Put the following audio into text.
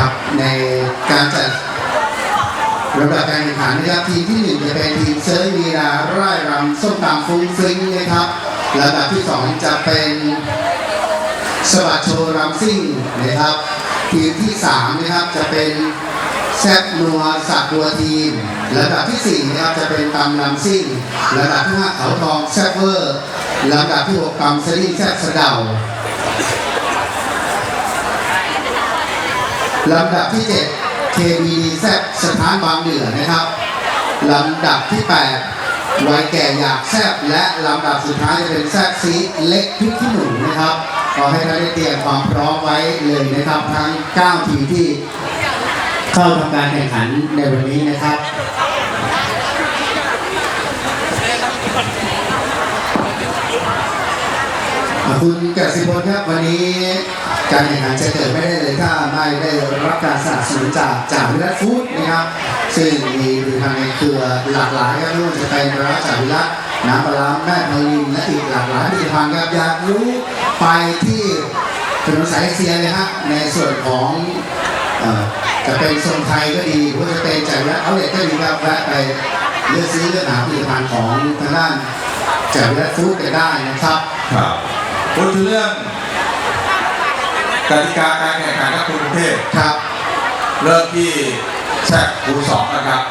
ครับในการจัดระดับการแข่งขันนะครับทีมที่หนึ่งจะเป็นทีมเซิร์ฟวีดาไร่รำส้มตำฟุ้งฟิ้งนะครับระดับที่สองจะเป็นสวัสดโชว์รำซิ่งนะครับ ทีมที่สามนะครับจะเป็นแซบนัวสักบัวทีมระดับที่สี่นะครับจะเป็นตำลำซิ่งระดับที่ห้าเขาทองแซบเวอร์ระดับที่หกตำสลิ่งแซบสะเดา ลำดับที่ 7 KB แซบสถานบางเหนือนะครับ ลำดับที่ 8 วัยแก่อยากแซบและลำดับสุดท้ายจะเป็นแซบซีเล็กพริกขี้หนูนะครับขอให้ท่านได้เตรียมความพร้อมไว้เลยนะครับทั้ง 9 ทีมที่เข้าทำการแข่งขันในวันนี้นะครับคุณกสิพลครับวันนี้ การแข่งขันจะเกิดไม่ได้เลยถ้าไม่ได้รับการสนับสนุนจากจากวิรัตฟู้ดนะครับ ซึ่งมีผลิตภัณฑ์ในเครือหลากหลายครับไม่ว่าจะเป็นร้านจากวิรัตน้ำปลาแม่พลินและอีกหลากหลายผลิตภัณฑ์ครับอยากรู้ไปที่ถนนสายเอเชียเลยฮะในส่วนของจะเป็นทรงไทยก็ดีหรือจะเป็นจากวิรัตเอาเลทก็ดีครับแวะไปเลือกซื้อเลือกหาผลิตภัณฑ์ของทางด้านจากวิรัตฟู้ดกันได้นะครับครับพูดถึงเรื่อง กติกาการแข่งขันกับกรุงเทพครับ เริ่มที่แซกคูสองนะครับ